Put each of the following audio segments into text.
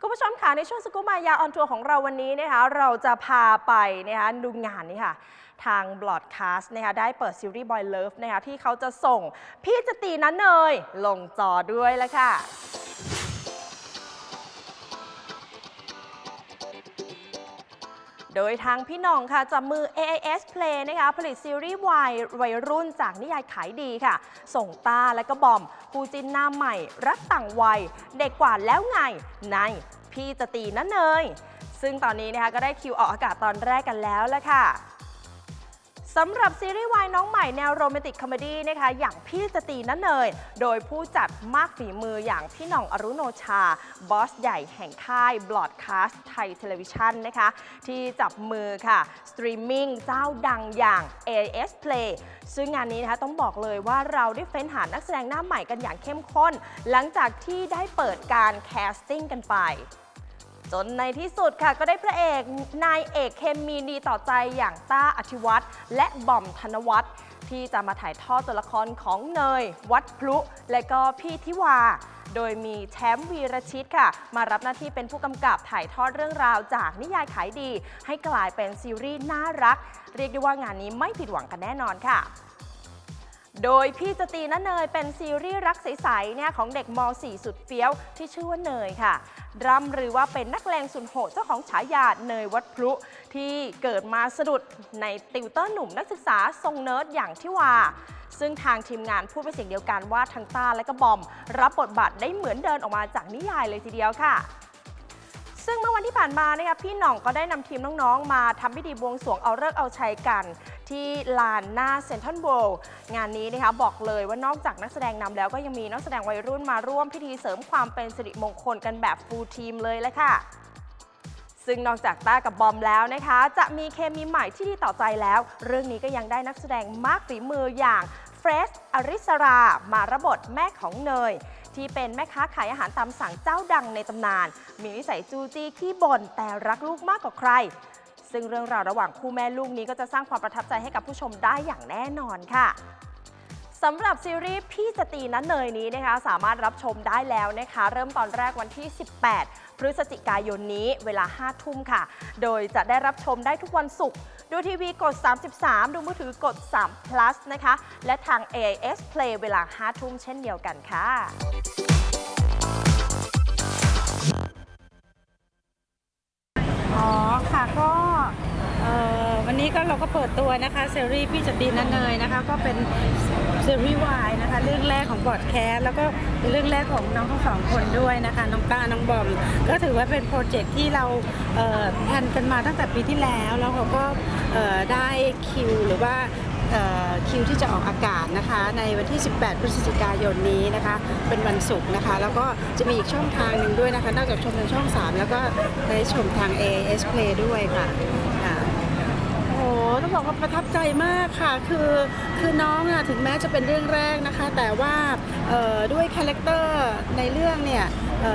คุณผู้ชมค่ะในช่วงสกูมายาออนทัวร์ของเราวันนี้นะคะเราจะพาไปนะคะดูงานนี้ค่ะ ทางบลอดคาสต์นะคะได้เปิดซีรีส์ Boy Love นะคะที่เขาจะส่งพี่จตีนั้นเนยลงจอด้วยแล้วค่ะ โดยทางพี่น้องค่ะจับมือ AIS Play นะคะผลิตซีรีส์วายวัยรุ่นจากนิยายขายดีค่ะ ส่งตาและก็บอมคู่จินหน้าใหม่ รักต่างวัย เด็กกว่าแล้วไง ในพี่จะตีนั่นเนยซึ่งตอนนี้นะคะก็ได้คิวออกอากาศตอนแรกกันแล้วละค่ะ สำหรับซีรีส์วายน้องใหม่แนวโรแมนติกคอมเมดี้นะคะอย่างพี่จตีนั่นเนยโดยผู้จัดมากฝีมืออย่างพี่หน่องอรุโนชา บอสใหญ่แห่งค่ายบลอดคาสต์ไทยเทเลวิชันนะคะที่จับมือค่ะสตรีมมิ่งเจ้าดังอย่าง AS Play ซึ่งงานนี้นะคะต้องบอกเลยว่าเราได้เฟ้นหานักแสดงหน้าใหม่กันอย่างเข้มข้น หลังจากที่ได้เปิดการแคสติ้งกันไป จนในที่สุดค่ะก็ได้พระเอกนายเอกเคมีดีต่อใจอย่างต้าอธิวัตรและบอมธนวัฒน์ที่จะมาถ่ายทอดตัวละครของเนย วัดพลุ และก็พี่ทิวา โดยมีแชมป์วีรชิตค่ะ มารับหน้าที่เป็นผู้กำกับถ่ายทอดเรื่องราวจากนิยายขายดี ให้กลายเป็นซีรีส์น่ารัก เรียกได้ว่างานนี้ไม่ผิดหวังกันแน่นอนค่ะ โดยพี่จตีนะเนยเป็นซีรีส์รักใสๆเนี่ยของเด็กม .4 สุดเฟี้ยวที่ชื่อว่าเนยค่ะ ร่ำหรือว่าเป็นนักเลงสุดโหดเจ้าของฉายาเนยวัดพลุที่เกิดมาสะดุดในติวเตอร์หนุ่มนักศึกษาทรงเนิร์ดอย่างที่ว่า ซึ่งทางทีมงานพูดเป็นเสียงเดียวกันว่าทั้งต้าและก็บอม รับบทบาทได้เหมือนเดินออกมาจากนิยายเลยทีเดียวค่ะ ซึ่งเมื่อวันที่ผ่านมานะคะพี่หน่องก็ได้นำทีมน้องๆ มาทำพิธีบวงสรวงเอาเลิกเอาชัยกัน ที่ลานหน้าเซ็นทรัลเวิลด์งานนี้นะคะบอกเลยว่านอกจากนักแสดงนำแล้วก็ยังมีนักแสดงวัยรุ่นมาร่วมพิธีเสริมความเป็นสิริมงคลกันแบบฟูลทีมเลยแหละค่ะซึ่งนอกจากต้ากับบอมแล้วนะคะ จะมีเคมีใหม่ที่ดีต่อใจแล้ว เรื่องนี้ก็ยังได้นักแสดงมากฝีมืออย่างเฟรชอริสรา มาระบทแม่ของเนย ที่เป็นแม่ค้าขายอาหารตามสั่งเจ้าดังในตำนาน มีนิสัยจูจี้ขี้บ่นแต่รักลูกมากกว่าใคร ซึ่งเรื่องราวระหว่างคู่แม่ลูกนี้ก็จะสร้างความประทับใจให้กับผู้ชมได้อย่างแน่นอนค่ะ สำหรับซีรีส์พี่สตีนั้นเนยนี้นะคะสามารถรับชมได้แล้วนะคะ เริ่มตอนแรกวันที่ 18 พฤศจิกายนนี้เวลา 5 ทุ่มค่ะ โดยจะได้รับชมได้ทุกวันศุกร์ดูทีวีกด 33 ดูมือถือกด 3 plus นะคะ และทาง AIS Play เวลา 5 ทุ่มเช่นเดียวกันค่ะอ๋อค่ะก็เออวันนี้ก็เราก็เปิดตัวนะคะซีรีส์พี่จตีนันเนยนะคะ ก็เป็น ซีรีส์วายนะคะเรื่องแรกของบอดแคสแล้วก็เป็นเรื่องแรกของน้องทั้งสองคนด้วยนะคะน้องตาน้องบอม ก็ถือว่าเป็นโปรเจกต์ที่เราเอ่อแพนกันมาตั้งแต่ปีที่แล้ว แล้วเขาก็ได้คิวหรือว่าคิวที่จะออกอากาศนะคะ ในวันที่ 18 พฤศจิกายนนี้นะคะ เป็นวันศุกร์นะคะ แล้วก็จะมีอีกช่องทางหนึ่งด้วยนะคะ นอกจากชมทางช่อง 3 แล้วก็ได้ชมทาง AS Play ด้วยค่ะ ต้องบอกว่าประทับใจมากค่ะ คือคือน้องอะถึงแม้จะเป็นเรื่องแรกนะคะ แต่ว่าด้วยคาแรคเตอร์ในเรื่องเนี่ย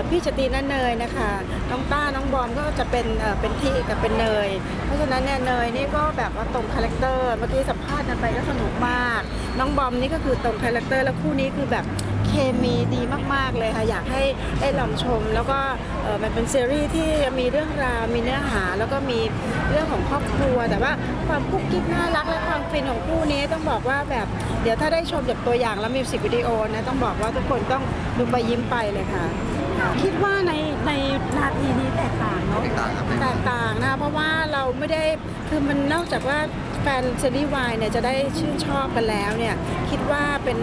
พี่จตีนันเนยนะคะน้องต้าน้องบอมก็จะเป็นเอ่อเป็นที่กับเป็นเนย เพราะฉะนั้นเนี่ยเนยนี่ก็แบบว่าตรงคาแรคเตอร์เมื่อกี้สัมภาษณ์กันไปก็สนุกมาก น้องบอมนี่ก็คือตรงคาแรคเตอร์แล้วคู่นี้คือแบบ เคมีดีมาก ๆ เลยค่ะ อยากให้ได้ลองชม แล้วก็เอ่อมันเป็นซีรีส์ที่มีเรื่องราวมีเนื้อหา แล้วก็มีเรื่องของครอบครัว แต่ว่าความกุ๊กกิ๊กน่ารักและความฟินของคู่นี้ต้องบอกว่าแบบเดี๋ยวถ้าได้ชมจากตัวอย่างแล้วมิวสิกวิดีโอนะต้องบอกว่าทุกคนต้องดูไปยิ้มไปเลยค่ะ คิดว่าในในนาทีนี้แตกต่างเนาะแตกต่างครับแตกต่างนะคะเพราะว่าเราไม่ได้คือมันนอกจากว่า แฟนซีรีส์วายเนี่ยจะได้ชื่นชอบกันแล้วเนี่ยคิดว่าเป็น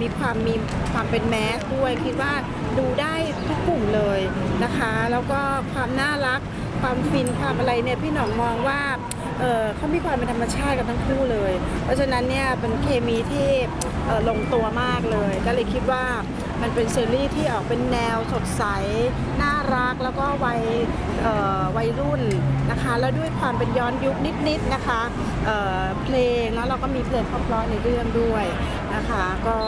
มีความมีความเป็นแมสด้วย คิดว่าดูได้ทุกกลุ่มเลยนะคะ แล้วก็ความน่ารักความฟินความอะไรเนี่ยพี่หน่องมองว่า เออเขามีความเป็นธรรมชาติกันทั้งคู่เลย เพราะฉะนั้นเนี่ยเป็นเคมีที่เออลงตัวมากเลย ก็เลยคิดว่ามันเป็นซีรีส์ที่ออกเป็นแนวสดใส น่ารักแล้วก็วัยวัยรุ่นนะคะ แล้วด้วยความเป็นย้อนยุคนิดๆนะคะเเพลงแล้วเราก็มีเพลงเพราะๆในเรื่องด้วยนะคะ ก็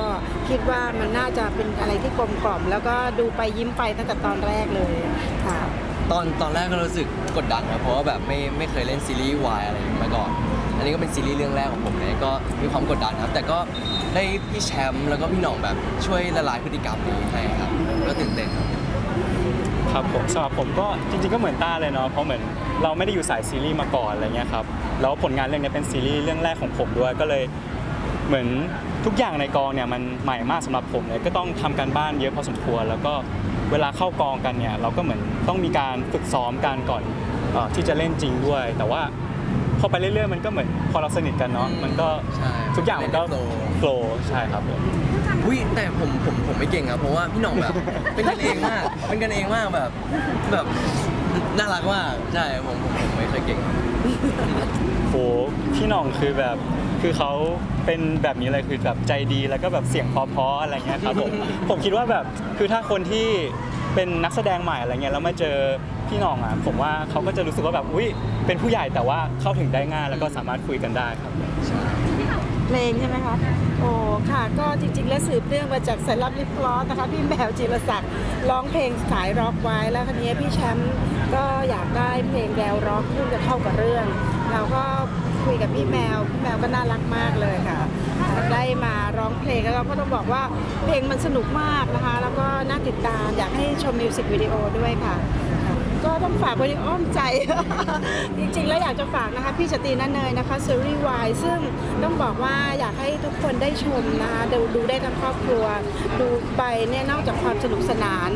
คิดว่ามันน่าจะเป็นอะไรที่กลมกล่อม แล้วก็ดูไปยิ้มไปตั้งแต่ตอนแรกเลยค่ะ ตอนตอนแรกก็รู้สึกกดดันครับเพราะว่าแบบไม่ไม่เคยเล่นซีรีส์วายอะไรมาก่อน อันนี้ก็เป็นซีรีส์เรื่องแรกของผมเลยก็มีความกดดันครับแต่ก็ได้พี่แชมป์แล้วก็พี่หน่องแบบช่วยละลายพฤติกรรมนี้ให้ครับก็ตื่นเต้นครับ ครับผมสำหรับผมก็จริงๆก็เหมือนต้าเลยเนาะเพราะเหมือนเราไม่ได้อยู่สายซีรีส์มาก่อนอะไรเงี้ยครับแล้วผลงานเรื่องนี้เป็นซีรีส์เรื่องแรกของผมด้วยก็เลยเหมือนทุกอย่างในกองเนี่ยมันใหม่มากสำหรับผมเลยก็ต้องทำการบ้านเยอะพอสมควร แล้วก็เวลาเข้ากองกันเนี่ยเราก็เหมือน ต้องมีการฝึกซ้อมกันก่อนเอ่อที่จะเล่นจริงด้วย แต่ว่าพอไปเรื่อยๆมันก็เหมือนพอเราสนิทกันเนาะมันก็ใช่ทุกอย่างมันก็เล่นได้ flow โฟล์ใช่ครับผม อุ้ยแต่ผมผมผมไม่เก่งครับเพราะว่าพี่หน่องแบบ เป็นกันเองมากเป็นกันเองมากแบบแบบน่ารักมากใช่ผมผมผมไม่เคยเก่ง โหพี่หน่องคือแบบคือเขาเป็นแบบนี้เลยคือแบบใจดีแล้วก็แบบเสียงเพราะๆอะไรเงี้ยครับผม ผมคิดว่าแบบคือถ้าคนที่ เป็นนักแสดงใหม่อะไรเงี้ยแล้วมาเจอพี่หน่องอะผมว่าเขาก็จะรู้สึกว่าแบบอุ้ยเป็นผู้ใหญ่แต่ว่าเข้าถึงได้ง่ายแล้วก็สามารถคุยกันได้ครับเพลงใช่ไหมคะ โอ้ค่ะ ก็จริง ๆ แล้วสืบเนื่องมาจากสายลับลิปลอสนะคะ พี่แมวจิรศักดิ์ร้องเพลงสายร็อกไว้แล้วคันนี้พี่แชมป์ก็อยากได้เพลงแนวร็อกซึ่งจะเข้ากับเรื่อง เราก็คุยกับพี่แมว พี่แมวก็น่ารักมากเลยค่ะ ได้มาร้องเพลงแล้วเราก็ต้องบอกว่าเพลงมันสนุกมากนะคะ แล้วก็ ติดตาม อยากให้ชมมิวสิกวิดีโอด้วยค่ะ ก็ต้องฝากไว้ในอ้อมใจ จริงๆ แล้วอยากจะฝากนะคะ พี่ชตีนันเนยนะคะซีรีส์วายซึ่งต้องบอกว่าอยากให้ทุกคนได้ชมนะคะดูดูได้ทั้งครอบครัว ดูไปเนี่ยนอกจากความสนุกสนาน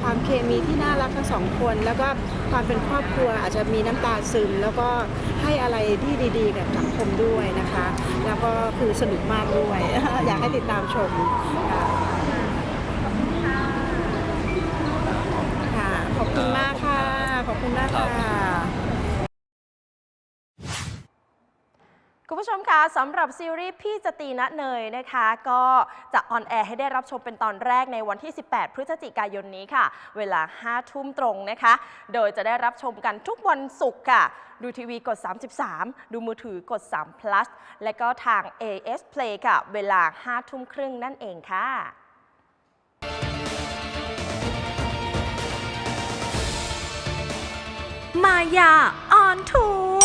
ความเคมีที่น่ารักทั้งสองคน แล้วก็ความเป็นครอบครัวอาจจะมีน้ำตาซึม แล้วก็ให้อะไรที่ดีๆ กับสังคมด้วยนะคะ แล้วก็คือสนุกมากด้วย อยากให้ติดตามชมค่ะ ค่ะขอบคุณมากค่ะ ขอบคุณมากค่ะคุณผู้ชมคะสำหรับซีรีส์พี่จะตีนะเนยนะคะ ก็จะออนแอร์ให้ได้รับชมเป็นตอนแรกในวันที่ 18 พฤศจิกายนนี้ค่ะ เวลา 5 ทุ่มตรงนะคะ โดยจะได้รับชมกันทุกวันศุกร์ค่ะ ดูทีวีกด 33 ดูมือถือกด 3 plus และก็ทาง AS Play ค่ะ เวลา 5 ทุ่มครึ่งนั่นเองค่ะ มายาออนทัว